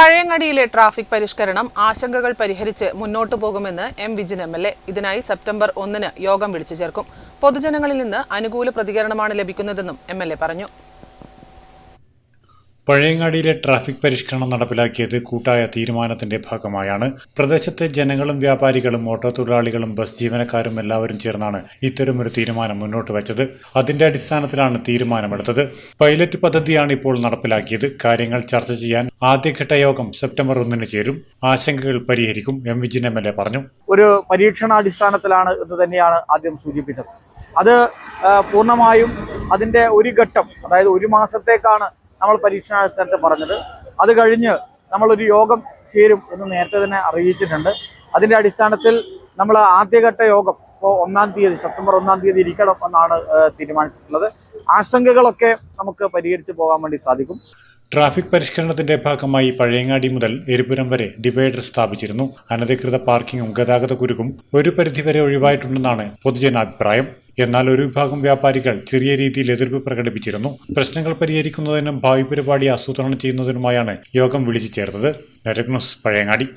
പഴയങ്ങാടിയിലെ traffic പരിഷ്കരണം ആശങ്കകൾ പരിഹരിച്ച് മുന്നോട്ടു പോകുമെന്ന് M Vijin M L A. ഇതിനായി സെപ്റ്റംബർ ഒന്നിന് യോഗം വിളിച്ചു ചേർക്കും. പൊതുജനങ്ങളിൽ നിന്ന് അനുകൂല പ്രതികരണമാണ് ലഭിക്കുന്നതെന്നും എം എൽ എ പറഞ്ഞു. പഴയങ്ങാടിയിലെ ട്രാഫിക് പരിഷ്കരണം നടപ്പിലാക്കിയത് കൂട്ടായ തീരുമാനത്തിന്റെ ഭാഗമായാണ്. പ്രദേശത്തെ ജനങ്ങളും വ്യാപാരികളും ഓട്ടോ തൊഴിലാളികളും ബസ് ജീവനക്കാരും എല്ലാവരും ചേർന്നാണ് ഇത്തരമൊരു തീരുമാനം മുന്നോട്ട് വെച്ചത്. അതിന്റെ അടിസ്ഥാനത്തിലാണ് തീരുമാനമെടുത്തത്. പൈലറ്റ് പദ്ധതിയാണ് ഇപ്പോൾ നടപ്പിലാക്കിയത്. കാര്യങ്ങൾ ചർച്ച ചെയ്യാൻ ആദ്യഘട്ട യോഗം സെപ്റ്റംബർ ഒന്നിന് ചേരും. ആശങ്കകൾ പരിഹരിക്കും M Vijin M L A പറഞ്ഞു. ഒരു പരീക്ഷണാടിസ്ഥാനത്തിലാണ് എന്ന് തന്നെയാണ് ആദ്യം സൂചിപ്പിച്ചത്. അത് പൂർണമായും അതിന്റെ ഒരു ഘട്ടം അതായത് ഒരു മാസത്തേക്കാണ് നമ്മൾ പരീക്ഷണാടിസ്ഥാനത്തിൽ പറഞ്ഞത്. അത് കഴിഞ്ഞ് നമ്മളൊരു യോഗം ചേരും എന്ന് നേരത്തെ തന്നെ അറിയിച്ചിട്ടുണ്ട്. അതിന്റെ അടിസ്ഥാനത്തിൽ നമ്മൾ ആദ്യഘട്ട യോഗം ഇപ്പോൾ ഒന്നാം തീയതി സെപ്റ്റംബർ ഒന്നാം തീയതി ഇരിക്കണം എന്നാണ് തീരുമാനിച്ചിട്ടുള്ളത്. ആശങ്കകളൊക്കെ നമുക്ക് പരിഹരിച്ചു പോകാൻ വേണ്ടി സാധിക്കും. ട്രാഫിക് പരിഷ്കരണത്തിന്റെ ഭാഗമായി പഴയങ്ങാടി മുതൽ എരിപുരം വരെ ഡിവൈഡർ സ്ഥാപിച്ചിരുന്നു. അനധികൃത പാർക്കിങ്ങും ഗതാഗത കുരുക്കും ഒരു പരിധിവരെ ഒഴിവായിട്ടുണ്ടെന്നാണ് പൊതുജനാഭിപ്രായം. എന്നാൽ ഒരു വിഭാഗം വ്യാപാരികൾ ചെറിയ രീതിയിൽ എതിർപ്പ് പ്രകടിപ്പിച്ചിരുന്നു. പ്രശ്നങ്ങൾ പരിഹരിക്കുന്നതിനും ഭാവി പരിപാടി ആസൂത്രണം ചെയ്യുന്നതിനുമായാണ് യോഗം വിളിച്ചു ചേർത്തത്. ന്യൂസ് പഴയങ്ങാടി.